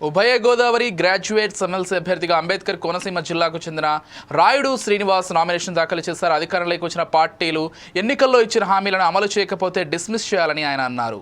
ఉభయ Godavari graduate MLC అభ్యర్థిగా అంబేద్కర్ కోనసీమ జిల్లాకు చెందిన రాయుడు శ్రీనివాస్ నామినేషన్ దాఖలు చేశారు. అధికారంలోకి వచ్చిన పార్టీలు ఎన్నికల్లో ఇచ్చిన హామీలను అమలు చేయకపోతే డిస్మిస్ చేయాలని ఆయన అన్నారు.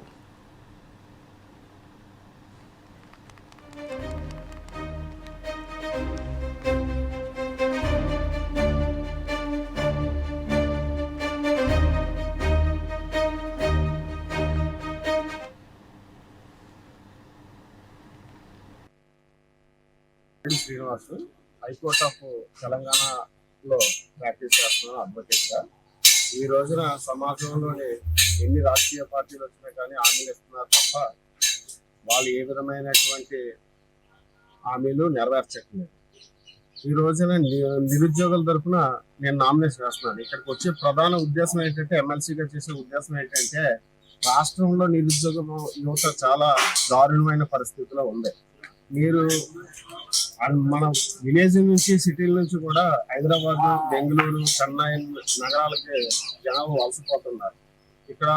శ్రీనివాస్ హైకోర్ట్ ఆఫ్ తెలంగాణలో ప్రాక్టీస్ చేస్తున్నాను అడ్వకేట్గా. ఈ రోజున సమాజంలోని ఎన్ని రాజకీయ పార్టీలు వచ్చినా కానీ హామీలు ఇస్తున్నారు తప్ప వాళ్ళు ఏ విధమైనటువంటి హామీలు నెరవేర్చట్లేదు. ఈ రోజున నిరుద్యోగుల తరఫున నేను నామినేషన్ వేస్తున్నాను. ఇక్కడికి వచ్చే ప్రధాన ఉద్దేశం ఏంటంటే ఎమ్మెల్సీగా చేసే ఉద్దేశం ఏంటంటే రాష్ట్రంలో నిరుద్యోగం యువత చాలా దారుణమైన పరిస్థితిలో ఉంది. మీరు అండ్ మన విలేజ్ నుంచి సిటీల నుంచి కూడా హైదరాబాద్ బెంగళూరు చెన్నై నగరాలకి జనాలు వలసపోతున్నారు. ఇక్కడ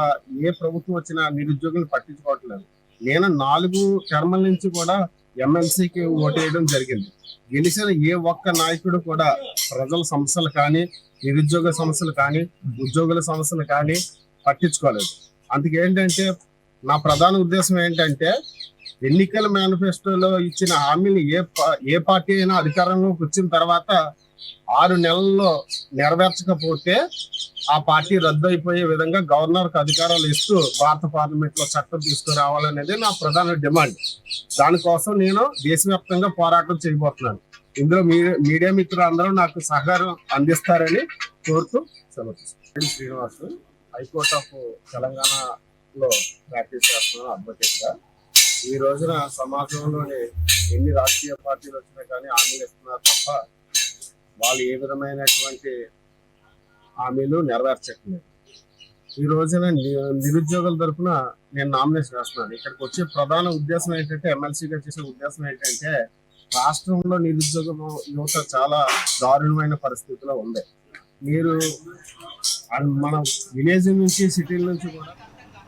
ఏ ప్రభుత్వం వచ్చినా నిరుద్యోగులు పట్టించుకోవట్లేదు. నేను నాలుగు టర్మల నుంచి కూడా ఎమ్మెల్సీకి ఓటేయడం జరిగింది. గెలిచిన ఏ ఒక్క నాయకుడు కూడా ప్రజల సమస్యలు కానీ నిరుద్యోగ సమస్యలు కానీ ఉద్యోగుల సమస్యలు కానీ పట్టించుకోలేదు. అందుకేంటంటే నా ప్రధాన ఉద్దేశం ఏంటంటే ఎన్నికల మేనిఫెస్టోలో ఇచ్చిన హామీని ఏ పా- ఏ పార్టీ అయినా అధికారంలోకి వచ్చిన తర్వాత ఆరు నెలల్లో నెరవేర్చకపోతే ఆ పార్టీ రద్దు అయిపోయే విధంగా గవర్నర్కు అధికారాలు ఇస్తూ భారత పార్లమెంట్లో చట్టం తీసుకురావాలనేది నా ప్రధాన డిమాండ్. దానికోసం నేను దేశవ్యాప్తంగా పోరాటం చేయబోతున్నాను. ఇందులో మీడియా మిత్రులు అందరూ నాకు సహకారం అందిస్తారని కోరుతూ సెలవు శ్రీనివాస్ హైకోర్ట్ ఆఫ్ తెలంగాణలో ప్రాక్టీస్ చేస్తున్నాను అడ్వకేట్గా. ఈ రోజున సమాజంలోని ఎన్ని రాజకీయ పార్టీలు వచ్చినా కానీ హామీలు ఇస్తున్నారు తప్ప వాళ్ళు ఏ విధమైనటువంటి హామీలు నెరవేర్చట్లేదు. ఈ రోజున నిరుద్యోగుల తరఫున నేను నామినేషన్ వేస్తున్నాను. ఇక్కడికి వచ్చే ప్రధాన ఉద్దేశం ఏంటంటే ఎమ్మెల్సీగా చేసే ఉద్దేశం ఏంటంటే రాష్ట్రంలో నిరుద్యోగం యువత చాలా దారుణమైన పరిస్థితిలో ఉంది. మీరు అండ్ మన విలేజ్ నుంచి సిటీల నుంచి కూడా